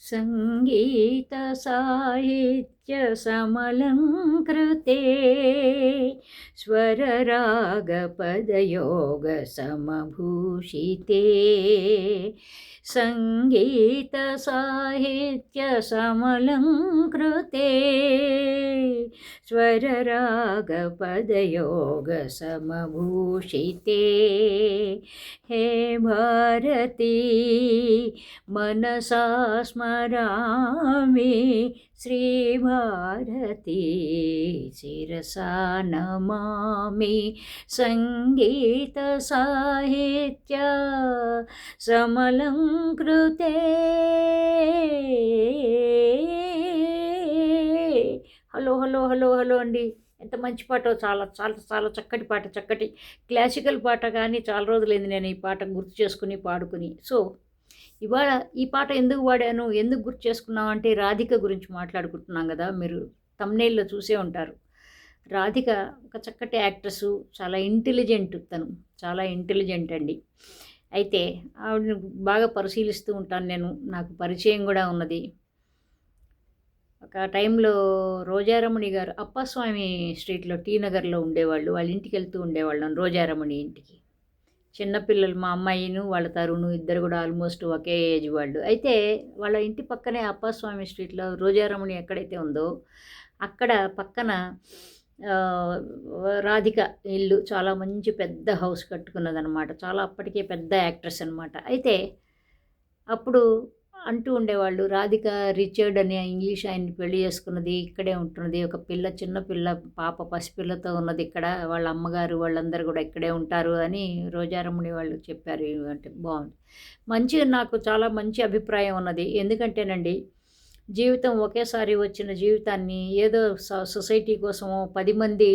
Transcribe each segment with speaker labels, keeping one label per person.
Speaker 1: ಸಂಗೀತ ಸಾಹಿತ್ಯ सङ्गीतसाहित्यसमलङ्कृते स्वररागपदयोगसमभूषिते सङ्गीतसाहित्यसमलङ्कृते स्वररागपदयोगसमभूषिते हे भारती मनसा स्मरामि श्रीभारती शिरसा Namami सङ्गीतसाहित्य समलङ्कृते hello hello hello hello అండి ఎంత మంచి పాట చాలా చాలా చాలా చక్కటి పాట చక్కటి క్లాసికల్ పాట కానీ చాలా రోజులైంది నేను ఈ పాట గుర్తు చేసుకుని పాడుకుని సో ఇవాళ ఈ పాట ఎందుకు పాడాను ఎందుకు గుర్తు చేసుకున్నాం అంటే రాధిక గురించి మాట్లాడుకుంటున్నాం కదా మీరు తమ్నేల్లో చూసే ఉంటారు. రాధిక ఒక చక్కటి యాక్ట్రెస్ చాలా ఇంటెలిజెంట్ తను చాలా ఇంటెలిజెంట్ అండి. అయితే ఆవిడని బాగా పరిశీలిస్తూ ఉంటాను నేను నాకు పరిచయం కూడా ఉన్నది. ఒక టైంలో రోజారమణి గారు అప్పస్వామి స్ట్రీట్లో టీ నగర్లో ఉండేవాళ్ళు వాళ్ళ ఇంటికి వెళ్తూ ఉండేవాళ్ళం రోజారమణి ఇంటికి. చిన్నపిల్లలు మా అమ్మాయిను వాళ్ళ తరుణు ఇద్దరు కూడా ఆల్మోస్ట్ ఒకే ఏజ్ వాళ్ళు. అయితే వాళ్ళ ఇంటి పక్కనే అప్పస్వామి స్ట్రీట్లో రోజారమణి ఎక్కడైతే ఉందో అక్కడ పక్కన రాధిక ఇల్లు చాలా మంచి పెద్ద హౌస్ కట్టుకున్నదనమాట చాలా అప్పటికే పెద్ద యాక్ట్రెస్ అనమాట అయితే అప్పుడు అంటూ ఉండేవాళ్ళు. రాధిక రిచర్డ్ అనే ఇంగ్లీష్ ఆయన్ని పెళ్ళి చేసుకున్నది ఇక్కడే ఉంటున్నది. ఒక పిల్ల చిన్న పిల్ల పాప పసిపిల్లతో ఉన్నది ఇక్కడ. వాళ్ళ అమ్మగారు వాళ్ళందరూ కూడా ఇక్కడే ఉంటారు అని రోజారముని వాళ్ళు చెప్పారు. అంటే బాగుంది. మంచి నాకు చాలా మంచి అభిప్రాయం ఉన్నది. ఎందుకంటేనండి జీవితం ఒకేసారి వచ్చిన జీవితాన్ని ఏదో సొసైటీ కోసమో పది మంది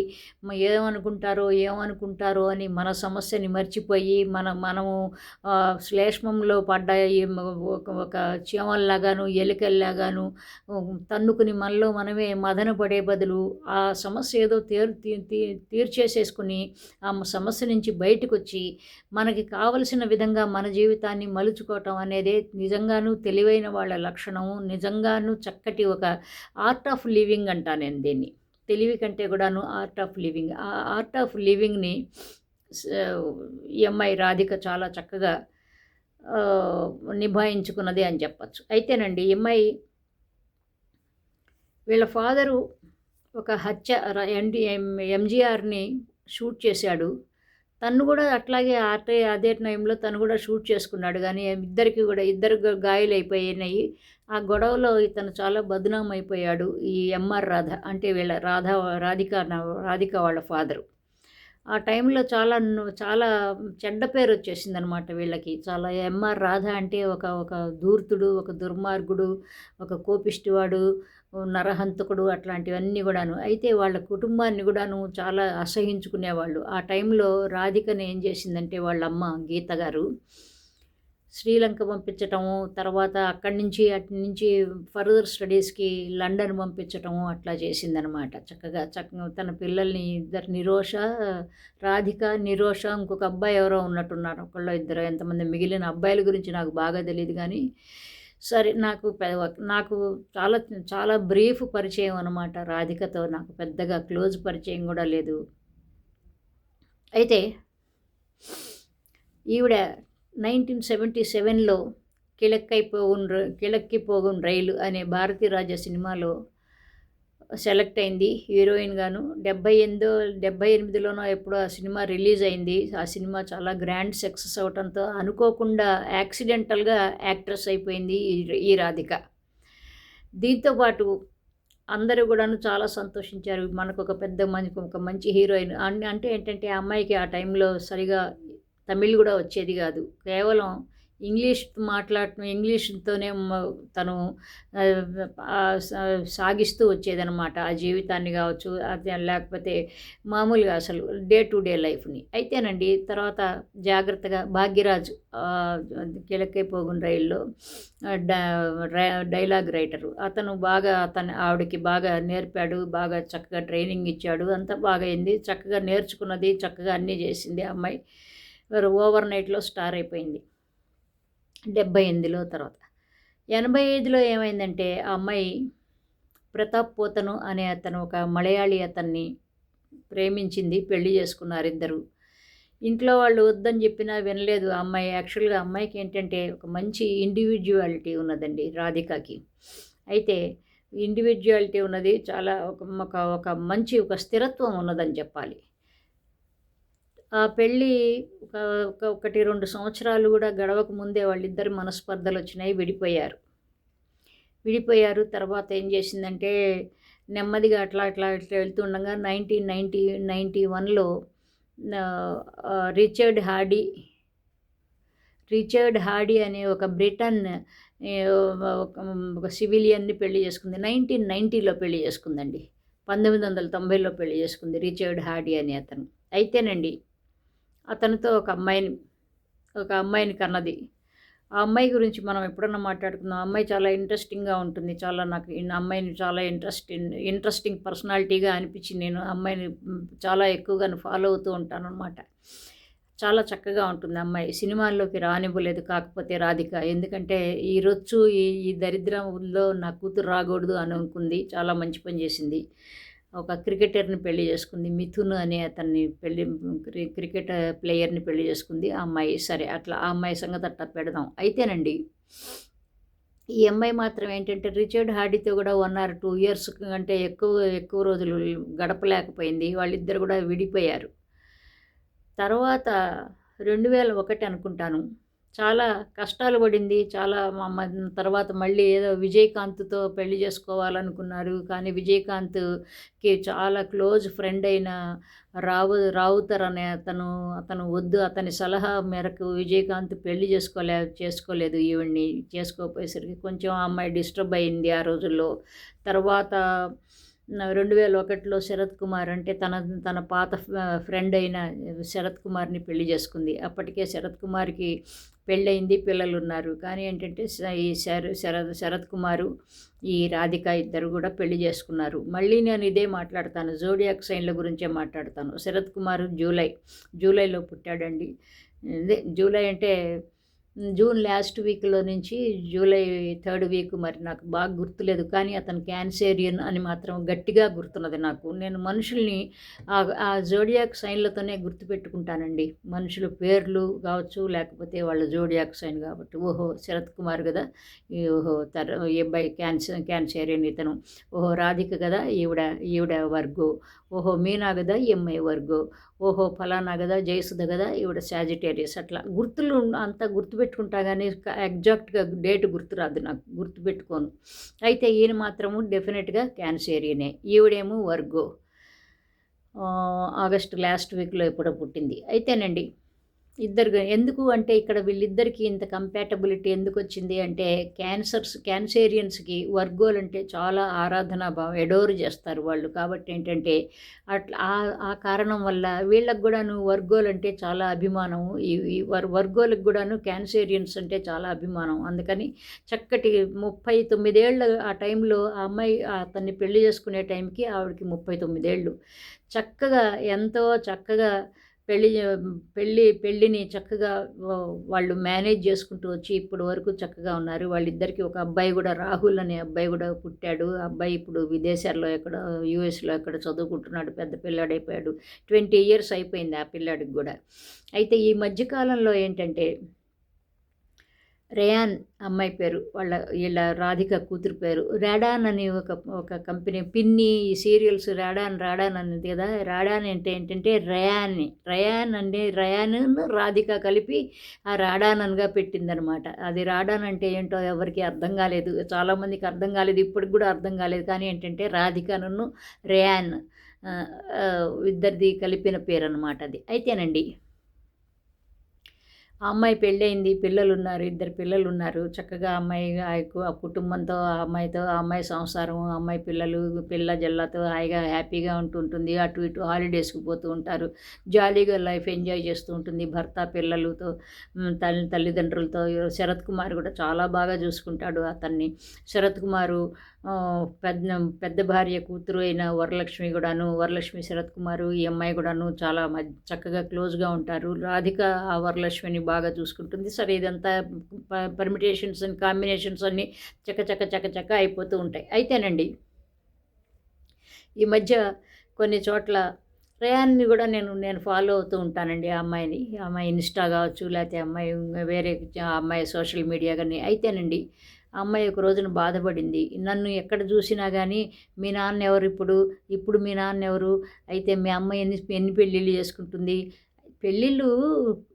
Speaker 1: ఏమనుకుంటారో ఏమనుకుంటారో అని మన సమస్యని మర్చిపోయి మన మనము శ్లేష్మంలో పడ్డ ఒక చీమల్లాగాను ఎలుకల్లాగాను తన్నుకుని మనలో మనమే మదన పడే బదులు ఆ సమస్య ఏదో తీర్ తీర్చేసేసుకుని ఆ సమస్య నుంచి బయటకు వచ్చి మనకి కావలసిన విధంగా మన జీవితాన్ని మలుచుకోవటం అనేది నిజంగాను తెలివైన వాళ్ళ లక్షణము. నిజంగా కూడాను చక్కటి ఒక ఆర్ట్ ఆఫ్ లివింగ్ అంటా నేను దీన్ని. తెలివి కంటే కూడాను ఆర్ట్ ఆఫ్ లివింగ్. ఆ ఆర్ట్ ఆఫ్ లివింగ్ని ఎంఐ రాధిక చాలా చక్కగా నిభాయించుకున్నది అని చెప్పచ్చు. అయితేనండి ఎంఐ వీళ్ళ ఫాదరు ఒక హత్య ఎండి ఎంజీఆర్ని షూట్ చేశాడు. తను కూడా అట్లాగే ఆటే అదే టైంలో తను కూడా షూట్ చేసుకున్నాడు. కానీ ఇద్దరికి కూడా ఇద్దరు గాయాలు అయిపోయినాయి ఆ గొడవలో ఇతను చాలా బదనాం అయిపోయాడు ఈ ఎంఆర్ రాధ అంటే వీళ్ళ రాధ రాధిక రాధిక వాళ్ళ ఫాదరు. ఆ టైంలో చాలా చాలా చెడ్డ పేరు వచ్చేసింది అనమాట వీళ్ళకి. చాలా ఎంఆర్ రాధ అంటే ఒక ఒక ధూర్తుడు ఒక దుర్మార్గుడు ఒక కోపిష్టివాడు నరహంతకుడు అట్లాంటివన్నీ కూడాను. అయితే వాళ్ళ కుటుంబాన్ని కూడాను చాలా అసహించుకునేవాళ్ళు. ఆ టైంలో రాధికను ఏం చేసిందంటే వాళ్ళ అమ్మ గీత గారు శ్రీలంక పంపించటము తర్వాత అక్కడి నుంచి అటు నుంచి ఫర్దర్ స్టడీస్కి లండన్ పంపించటము అట్లా చేసిందనమాట చక్కగా చక్క తన పిల్లల్ని ఇద్దరు నిరోష రాధిక నిరోష ఇంకొక అబ్బాయి ఎవరో ఉన్నట్టున్నారు. ఒకళ్ళు ఇద్దరు ఎంతమంది మిగిలిన అబ్బాయిల గురించి నాకు బాగా తెలియదు కానీ సరే నాకు నాకు చాలా చాలా బ్రీఫ్ పరిచయం అనమాట రాధికతో. నాకు పెద్దగా క్లోజ్ పరిచయం కూడా లేదు. అయితే ఈవిడ నైన్టీన్ సెవెంటీ సెవెన్లో కిళక్కైపోగున్ కిళక్కిపోగున్ రైలు అనే భారతీరాజ సినిమాలో సెలెక్ట్ అయింది హీరోయిన్ గాను. డెబ్బై ఎనిమిదో డెబ్బై ఎనిమిదిలోనో ఎప్పుడో ఆ సినిమా రిలీజ్ అయింది. ఆ సినిమా చాలా గ్రాండ్ సక్సెస్ అవటంతో అనుకోకుండా యాక్సిడెంటల్గా యాక్ట్రెస్ అయిపోయింది ఈ రాధిక. దీంతోపాటు అందరూ కూడాను చాలా సంతోషించారు. మనకు ఒక పెద్ద మనకు ఒక మంచి హీరోయిన్. అంటే ఏంటంటే ఆ అమ్మాయికి ఆ టైంలో సరిగా తమిళ్ కూడా వచ్చేది కాదు. కేవలం ఇంగ్లీష్ మాట్లాడటం ఇంగ్లీష్తోనే తను సాగిస్తూ వచ్చేదనమాట ఆ జీవితాన్ని కావచ్చు లేకపోతే మామూలుగా అసలు డే టు డే లైఫ్ని. అయితేనండి తర్వాత జాగ్రత్తగా భాగ్యరాజు కిలకైపోగున్ రైల్లో డైలాగ్ రైటరు. అతను బాగా అతను ఆవిడకి బాగా నేర్పాడు బాగా చక్కగా ట్రైనింగ్ ఇచ్చాడు. అంతా బాగా అయింది. చక్కగా నేర్చుకున్నది చక్కగా అన్నీ చేసింది అమ్మాయి. ఓవర్ నైట్లో స్టార్ అయిపోయింది. డెబ్బై ఎనిమిదిలో తర్వాత. ఎనభై ఐదులో ఏమైందంటే ఆ అమ్మాయి ప్రతాప్ పోతను అనే అతను ఒక మలయాళీ అతన్ని ప్రేమించింది పెళ్ళి చేసుకున్నారు ఇద్దరు. ఇంట్లో వాళ్ళు వద్దని చెప్పినా వినలేదు. అమ్మాయి యాక్చువల్గా అమ్మాయికి ఏంటంటే ఒక మంచి ఇండివిజువాలిటీ ఉన్నదండి రాధికకి. అయితే ఇండివిజువాలిటీ ఉన్నది చాలా ఒక ఒక మంచి ఒక స్థిరత్వం ఉన్నదని చెప్పాలి. ఆ పెళ్ళి ఒక ఒక ఒకటి రెండు సంవత్సరాలు కూడా గడవక ముందే వాళ్ళిద్దరు మనస్పర్ధలు వచ్చినాయి విడిపోయారు. విడిపోయారు. తర్వాత ఏం చేసిందంటే నెమ్మదిగా అట్లా అట్లా అట్లా వెళ్తుండగా నైన్టీన్ నైంటీ నైంటీ వన్లో రిచర్డ్ హార్డీ రిచర్డ్ హార్డీ అనే ఒక బ్రిటన్ ఒక- ఒక సివిలియన్ని పెళ్ళి చేసుకుంది. నైన్టీన్ నైంటీలో పెళ్ళి చేసుకుందండి. పంతొమ్మిది వందల తొంభైలో పెళ్ళి చేసుకుంది రిచర్డ్ హార్డీ అనే అతను. అయితేనండి అతనితో ఒక అమ్మాయిని ఒక అమ్మాయిని కన్నది. ఆ అమ్మాయి గురించి మనం ఎప్పుడన్నా మాట్లాడుకుందాం. ఆ అమ్మాయి చాలా ఇంట్రెస్టింగ్గా ఉంటుంది. చాలా నాకు అమ్మాయిని చాలా ఇంట్రెస్ట్ ఇంట్రెస్టింగ్ పర్సనాలిటీగా అనిపించింది నేను అమ్మాయిని చాలా ఎక్కువగా ఫాలో అవుతూ ఉంటాను అనమాట చాలా చక్కగా ఉంటుంది అమ్మాయి. సినిమాల్లోకి రానివ్వలేదు కాకపోతే రాధిక. ఎందుకంటే ఈ రొచ్చు ఈ ఈ దరిద్రంలో నా కూతురు రాకూడదు అని అనుకుంది. చాలా మంచి పని చేసింది. ఒక క్రికెటర్ని పెళ్ళి చేసుకుంది. మిథున్ అనే అతన్ని పెళ్ళి క్రికెట్ ప్లేయర్ని పెళ్ళి చేసుకుంది. ఆ అమ్మాయి సరే అట్లా ఆ అమ్మాయి సంగతి అట్లా పెడదాం. అయితేనండి ఈ అమ్మాయి మాత్రం ఏంటంటే రిచర్డ్ హార్డీతో కూడా వన్ ఆర్ టూ ఇయర్స్ కంటే ఎక్కువ ఎక్కువ రోజులు గడపలేకపోయింది. వాళ్ళిద్దరు కూడా విడిపోయారు. తర్వాత రెండు వేల ఒకటి అనుకుంటాను. చాలా కష్టాలు పడింది. చాలా మా తర్వాత మళ్ళీ ఏదో విజయకాంత్తో పెళ్ళి చేసుకోవాలనుకున్నారు. కానీ విజయకాంత్కి చాలా క్లోజ్ ఫ్రెండ్ అయిన రావు రావుతర్ అనే అతను అతను వద్దు. అతని సలహా మేరకు విజయకాంత్ పెళ్ళి చేసుకోలే చేసుకోలేదు. ఈవిడ్ని చేసుకోపోయేసరికి కొంచెం ఆ అమ్మాయి డిస్టర్బ్ అయింది ఆ రోజుల్లో. తర్వాత రెండు వేల ఒకటిలో శరత్ కుమార్ అంటే తన తన పాత ఫ్రెండ్ అయిన శరత్ కుమార్ని పెళ్ళి చేసుకుంది. అప్పటికే శరత్ కుమార్కి పెళ్ళయింది పిల్లలు ఉన్నారు కానీ ఏంటంటే ఈ శర శరత్ శరత్ కుమారు ఈ రాధిక ఇద్దరు కూడా పెళ్ళి చేసుకున్నారు. మళ్ళీ నేను ఇదే మాట్లాడతాను. జోడియాక్ సైన్ల గురించే మాట్లాడతాను. శరత్ కుమార్ జూలై జూలైలో పుట్టాడండి. జూలై అంటే జూన్ లాస్ట్ వీక్లో నుంచి జూలై థర్డ్ వీక్ మరి నాకు బాగా గుర్తులేదు. కానీ అతను క్యాన్సేరియన్ అని మాత్రం గట్టిగా గుర్తున్నది నాకు. నేను మనుషుల్ని ఆ- ఆ జోడియాక్ సైన్లతోనే గుర్తుపెట్టుకుంటానండి. మనుషుల పేర్లు కావచ్చు లేకపోతే వాళ్ళ జోడియాక్ సైన్ కాబట్టి. ఓహో శరత్ కుమార్ కదా? ఈ ఓహో తర ఈ అబ్బాయి క్యాన్సర్ క్యాన్సేరియన్ ఇతను. ఓహో రాధిక కదా? ఈవిడ ఈవిడ వర్గో. ఓహో మీనా కదా ఎంఐ వర్గో. ఓహో ఫలానా కదా జయసుధ కదా ఈవిడ సాజిటేరియస్ అట్లా. గుర్తులు అంతా గుర్తుపెట్టుకుంటా కానీ ఎగ్జాక్ట్గా డేట్ గుర్తురాదు నాకు. గుర్తుపెట్టుకోను అయితే ఈయన మాత్రము డెఫినెట్గా క్యాన్సేరియనే. ఈవిడేమో వర్గో. ఆగస్టు లాస్ట్ వీక్లో ఎప్పుడో పుట్టింది. అయితేనండి ఇద్దరు ఎందుకు అంటే ఇక్కడ వీళ్ళిద్దరికీ ఇంత కంపాటబిలిటీ ఎందుకు వచ్చింది అంటే క్యాన్సర్స్ క్యాన్సేరియన్స్కి వర్గోలు అంటే చాలా ఆరాధనా భావం ఎడోరు చేస్తారు వాళ్ళు. కాబట్టి ఏంటంటే అట్లా ఆ ఆ కారణం వల్ల వీళ్ళకి కూడాను వర్గోలు అంటే చాలా అభిమానం. ఈ ఈ వర్ వర్గోలకు కూడాను క్యాన్సేరియన్స్ అంటే చాలా అభిమానం. అందుకని చక్కటి ముప్పై తొమ్మిదేళ్ళు ఆ టైంలో ఆ అమ్మాయి అతన్ని పెళ్ళి చేసుకునే టైంకి ఆవిడకి ముప్పై తొమ్మిదేళ్ళు. చక్కగా ఎంతో చక్కగా పెళ్ళి పెళ్ళి పెళ్ళిని చక్కగా వాళ్ళు మేనేజ్ చేసుకుంటూ వచ్చి ఇప్పటి వరకు చక్కగా ఉన్నారు. వాళ్ళిద్దరికి ఒక అబ్బాయి కూడా రాహుల్ అనే అబ్బాయి కూడా పుట్టాడు. ఆ అబ్బాయి ఇప్పుడు విదేశాల్లో ఎక్కడ యూఎస్లో ఎక్కడ చదువుకుంటున్నాడు పెద్ద పిల్లాడైపోయాడు. ట్వంటీ ఇయర్స్ అయిపోయింది ఆ పిల్లాడికి కూడా. అయితే ఈ మధ్యకాలంలో ఏంటంటే రేయాన్ అమ్మాయి పేరు వాళ్ళ వీళ్ళ రాధిక కూతురు పేరు. రాడాన్ అని ఒక ఒక కంపెనీ పిన్ని ఈ సీరియల్స్ రాడాన్ రాడాన్ అనేది కదా. రాడాన్ అంటే ఏంటంటే రయాన్ రయాన్ అంటే రయాన్ రాధిక కలిపి ఆ రాడాన్ అనగా పెట్టిందనమాట. అది రాడాన్ అంటే ఏంటో ఎవరికి అర్థం కాలేదు. చాలామందికి అర్థం కాలేదు ఇప్పటికి కూడా అర్థం కాలేదు. కానీ ఏంటంటే రాధికను రేయాన్ ఇద్దరిది కలిపిన పేరు అనమాట అది. అయితేనండి. ఆ అమ్మాయి పెళ్ళయింది పిల్లలు ఉన్నారు ఇద్దరు పిల్లలు ఉన్నారు చక్కగా అమ్మాయి ఆ కుటుంబంతో ఆ అమ్మాయితో ఆ అమ్మాయి సంసారం ఆ అమ్మాయి పిల్లలు పిల్ల జల్లతో హాయిగా హ్యాపీగా ఉంటుంటుంది అటు ఇటు హాలిడేస్కి పోతూ ఉంటారు. జాలీగా లైఫ్ ఎంజాయ్ చేస్తూ ఉంటుంది. భర్త పిల్లలతో తల్లి తల్లిదండ్రులతో. శరత్ కుమార్ కూడా చాలా బాగా చూసుకుంటాడు అతన్ని. శరత్ కుమారు పెద్ద పెద్ద భార్య కూతురు అయిన వరలక్ష్మి కూడాను వరలక్ష్మి శరత్ కుమారు ఈ అమ్మాయి కూడాను చాలా చక్కగా క్లోజ్గా ఉంటారు. రాధిక ఆ వరలక్ష్మిని బాగా చూసుకుంటుంది. సరే ఇదంతా పర్మిటేషన్స్ అండ్ కాంబినేషన్స్ అన్నీ చక్క చక్క చక్క చక్క అయిపోతూ ఉంటాయి. అయితేనండి ఈ మధ్య కొన్ని చోట్ల రేయాన్ని కూడా నేను నేను ఫాలో అవుతూ ఉంటానండి ఆ అమ్మాయిని. ఆ అమ్మాయి ఇన్స్టా కావచ్చు లేకపోతే అమ్మాయి వేరే అమ్మాయి సోషల్ మీడియా కానీ అయితేనండి అమ్మాయి ఒక రోజున బాధపడింది. నన్ను ఎక్కడ చూసినా కానీ మీ నాన్న ఎవరు ఇప్పుడు? ఇప్పుడు మీ నాన్న ఎవరు? అయితే మీ అమ్మ ఎన్ని ఎన్ని పెళ్ళిళ్ళు చేసుకుంటుంది? పెళ్ళిళ్ళు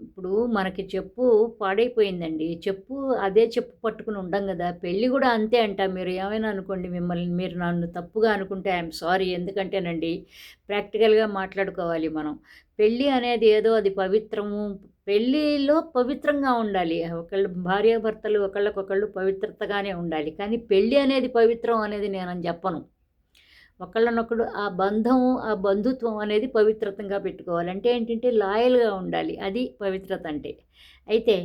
Speaker 1: ఇప్పుడు మనకి చెప్పు పాడైపోయిందండి. చెప్పు అదే చెప్పు పట్టుకుని ఉండం కదా. పెళ్ళి కూడా అంతే అంట. మీరు ఏమైనా అనుకోండి మిమ్మల్ని మీరు నన్ను తప్పుగా అనుకుంటే ఐఎమ్ సారీ ఎందుకంటేనండి ప్రాక్టికల్గా మాట్లాడుకోవాలి మనం. పెళ్ళి అనేది ఏదో అది పవిత్రము పెళ్ళిలో పవిత్రంగా ఉండాలి. ఒకళ్ళు భార్యాభర్తలు ఒకళ్ళకొకళ్ళు పవిత్రతగానే ఉండాలి. కానీ పెళ్ళి అనేది పవిత్రం అనేది నేను చెప్పను. ఒకళ్ళనొకడు ఆ బంధం ఆ బంధుత్వం అనేది పవిత్రతంగా పెట్టుకోవాలి. అంటే ఏంటంటే లాయల్గా ఉండాలి. అది పవిత్రత అంటే. అయితే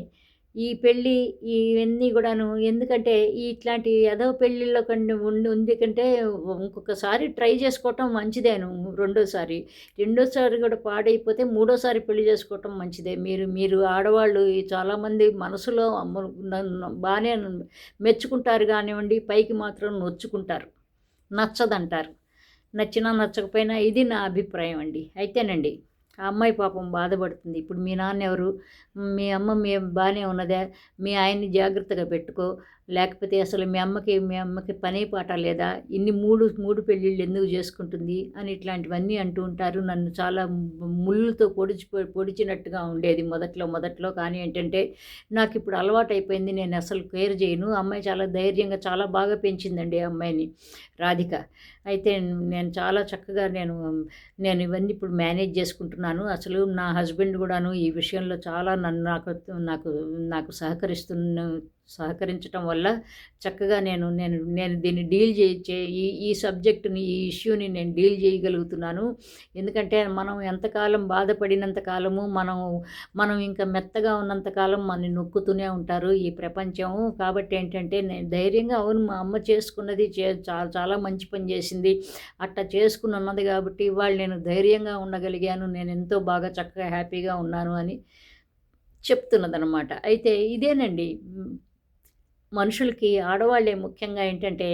Speaker 1: ఈ పెళ్ళి ఇవన్నీ కూడాను. ఎందుకంటే ఇట్లాంటి ఏదో పెళ్ళిళ్ళలో ఉండి ఉంది కంటే ఇంకొకసారి ట్రై చేసుకోవటం మంచిదేను రెండోసారి. రెండోసారి కూడా పాడైపోతే మూడోసారి పెళ్ళి చేసుకోవటం మంచిదే. మీరు మీరు ఆడవాళ్ళు చాలామంది మనసులో బాగానే మెచ్చుకుంటారు కానివ్వండి పైకి మాత్రం నొచ్చుకుంటారు. నచ్చదంటారు. నచ్చినా నచ్చకపోయినా ఇది నా అభిప్రాయం అండి. అయితేనండి ఆ అమ్మాయి పాపం బాధపడుతుంది. ఇప్పుడు మీ నాన్న ఎవరు? మీ అమ్మ మీ బాగానే ఉన్నదే. మీ ఆయన్ని జాగ్రత్తగా పెట్టుకో. లేకపోతే అసలు మీ అమ్మకి మీ అమ్మకి పనే పాట లేదా? ఇన్ని మూడు మూడు పెళ్ళిళ్ళు ఎందుకు చేసుకుంటుంది? అని ఇట్లాంటివన్నీ అంటూ ఉంటారు. నన్ను చాలా ముళ్ళుతో పొడిచి పొడిచినట్టుగా ఉండేది మొదట్లో మొదట్లో. కానీ ఏంటంటే నాకు ఇప్పుడు అలవాటు అయిపోయింది నేను అసలు కేర్ చేయను. అమ్మాయి చాలా ధైర్యంగా చాలా బాగా పెంచిందండి ఆ అమ్మాయిని రాధిక. అయితే నేను చాలా చక్కగా నేను నేను ఇవన్నీ ఇప్పుడు మేనేజ్ చేసుకుంటున్నాను. అసలు నా హస్బెండ్ కూడాను ఈ విషయంలో చాలా నన్ను నాకు నాకు నాకు సహకరిస్తున్న సహకరించటం వల్ల చక్కగా నేను నేను నేను దీన్ని డీల్ చే ఈ ఈ సబ్జెక్టుని ఈ ఇష్యూని నేను డీల్ చేయగలుగుతున్నాను. ఎందుకంటే మనం ఎంతకాలం బాధపడినంత కాలము మనం మనం ఇంకా మెత్తగా ఉన్నంతకాలం మనని నొక్కుతూనే ఉంటారు ఈ ప్రపంచం. కాబట్టి ఏంటంటే నేను ధైర్యంగా అవును మా అమ్మ చేసుకున్నది చే చాలా చాలా మంచి పని చేసింది. అట్లా చేసుకుని ఉన్నది కాబట్టి ఇవాళ నేను ధైర్యంగా ఉండగలిగాను. నేను ఎంతో బాగా చక్కగా హ్యాపీగా ఉన్నాను అని చెప్తున్నదనమాట అయితే ఇదేనండి. మనుషులకి ఆడవాళ్ళే ముఖ్యంగా ఏంటంటే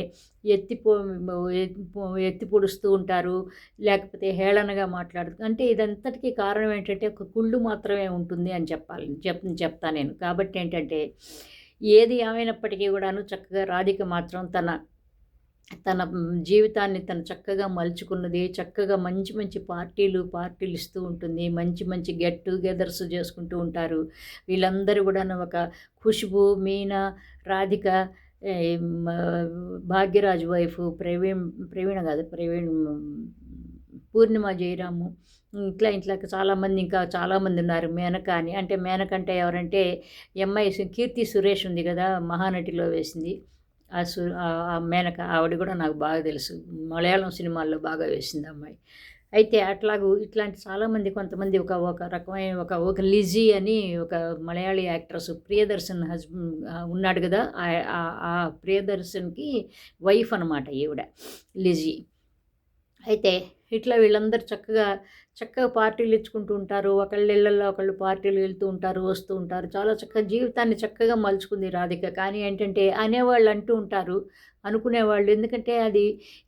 Speaker 1: ఎత్తిపో ఎత్తి పొడుస్తూ ఉంటారు లేకపోతే హేళనగా మాట్లాడుతూ అంటే ఇదంతటికీ కారణం ఏంటంటే ఒక కుళ్ళు మాత్రమే ఉంటుంది అని చెప్పాలి చెప్ చెప్తా నేను. కాబట్టి ఏంటంటే ఏది ఏమైనప్పటికీ కూడాను చక్కగా రాధిక మాత్రం తన తన జీవితాన్ని తను చక్కగా మలుచుకున్నది చక్కగా మంచి మంచి పార్టీలు పార్టీలు ఇస్తూ ఉంటుంది మంచి మంచి గెట్ టుగెదర్స్ చేసుకుంటూ ఉంటారు. వీళ్ళందరూ కూడా ఒక ఖుష్బు మీనా రాధిక భాగ్యరాజు వైఫ్ ప్రవీణ్ ప్రవీణ కాదు ప్రవీణ్ పూర్ణిమ జయరాము ఇట్లా ఇట్లా చాలామంది ఇంకా చాలామంది ఉన్నారు. మేనక అని అంటే మేనక అంటే ఎవరంటే ఎంఐ కీర్తి సురేష్ ఉంది కదా మహానటిలో వేసింది. ఆ సు ఆ మేనక ఆవిడ కూడా నాకు బాగా తెలుసు. మలయాళం సినిమాల్లో బాగా వేసింది అమ్మాయి. అయితే అట్లాగూ ఇట్లాంటి చాలామంది కొంతమంది ఒక ఒక రకమైన ఒక ఒక లిజీ అని ఒక మలయాళీ యాక్ట్రస్ ప్రియదర్శన్ హస్బెండ్ ఉన్నాడు కదా ఆ ప్రియదర్శన్కి వైఫ్ అనమాట ఈవిడ లిజీ. అయితే ఇట్లా వీళ్ళందరూ చక్కగా చక్కగా పార్టీలు ఇచ్చుకుంటూ ఉంటారు. ఒకళ్ళ ఇళ్ళల్లో ఒకళ్ళు పార్టీలు వెళ్తూ ఉంటారు వస్తూ ఉంటారు. చాలా చక్కగా జీవితాన్ని చక్కగా మలుచుకుంది రాధిక. కానీ ఏంటంటే అనేవాళ్ళు అంటూ ఉంటారు అనుకునేవాళ్ళు. ఎందుకంటే అది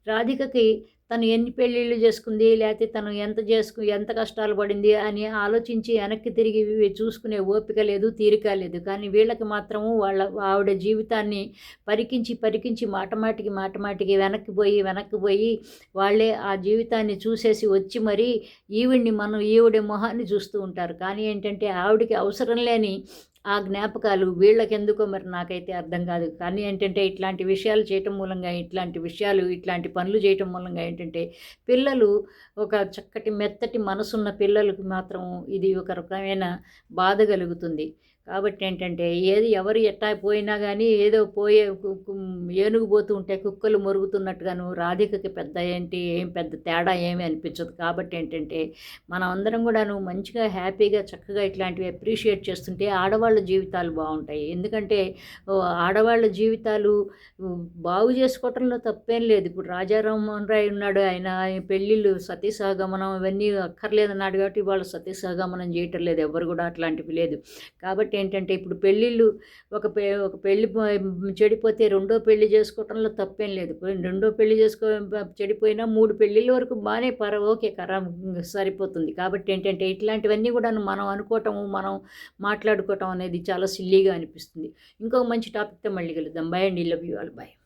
Speaker 1: రాధికకి తను ఎన్ని పెళ్ళిళ్ళు చేసుకుంది లేకపోతే తను ఎంత చేసుకు ఎంత కష్టాలు పడింది అని ఆలోచించి వెనక్కి తిరిగి చూసుకునే ఓపిక లేదు తీరిక లేదు. కానీ వీళ్ళకి మాత్రము వాళ్ళ ఆవిడ జీవితాన్ని పరికించి పరికించి మాటమాటికి మాటమాటికి వెనక్కి పోయి వెనక్కి పోయి వాళ్ళే ఆ జీవితాన్ని చూసేసి వచ్చి మరీ ఈవిడ్ని మనం ఈవిడ మొహాన్ని చూస్తూ ఉంటారు. కానీ ఏంటంటే ఆవిడకి అవసరం లేని ఆ జ్ఞాపకాలు వీళ్ళకెందుకో మరి నాకైతే అర్థం కాదు. కానీ ఏంటంటే ఇట్లాంటి విషయాలు చేయటం మూలంగా ఇట్లాంటి విషయాలు ఇట్లాంటి పనులు చేయటం మూలంగా ఏంటంటే పిల్లలు ఒక చక్కటి మెత్తటి మనసున్న పిల్లలకు మాత్రం ఇది ఒక రకమైన బాధ కలుగుతుంది. కాబట్టి ఏంటంటే ఏది ఎవరు ఎట్టా పోయినా కానీ ఏదో పోయే ఏనుగు పోతూ ఉంటే కుక్కలు మొరుగుతున్నట్టుగాను రాధికకి పెద్ద ఏంటి ఏం పెద్ద తేడా ఏమీ అనిపించదు. కాబట్టి ఏంటంటే మనం అందరం కూడాను మంచిగా హ్యాపీగా చక్కగా ఇట్లాంటివి అప్రిషియేట్ చేస్తుంటే ఆడవాళ్ళ జీవితాలు బాగుంటాయి. ఎందుకంటే ఆడవాళ్ళ జీవితాలు బాగు చేసుకోవటంలో తప్పేం లేదు. ఇప్పుడు రాజారామోహన్ రాయ్ ఉన్నాడు ఆయన పెళ్ళిళ్ళు సతీసహగమనం ఇవన్నీ అక్కర్లేదన్నాడు కాబట్టి వాళ్ళు సతీసహగమనం చేయటం లేదు. ఎవరు కూడా అట్లాంటివి లేదు. కాబట్టి ఏంటంటే ఇప్పుడు పెళ్ళిళ్ళు ఒక పె ఒక పెళ్ళి చెడిపోతే రెండో పెళ్ళి చేసుకోవటంలో తప్పేం లేదు. రెండో పెళ్ళి చేసుకో చెడిపోయినా మూడు పెళ్ళిళ్ళ వరకు బాగానే పర ఓకే కరా సరిపోతుంది. కాబట్టి ఏంటంటే ఇట్లాంటివన్నీ కూడా మనం అనుకోవటము మనం మాట్లాడుకోవటం అనేది చాలా సిల్లీగా అనిపిస్తుంది. ఇంకొక మంచి టాపిక్తో మళ్ళీ కలుద్దాం. బాయ్ అండి. Love you all. బాయ్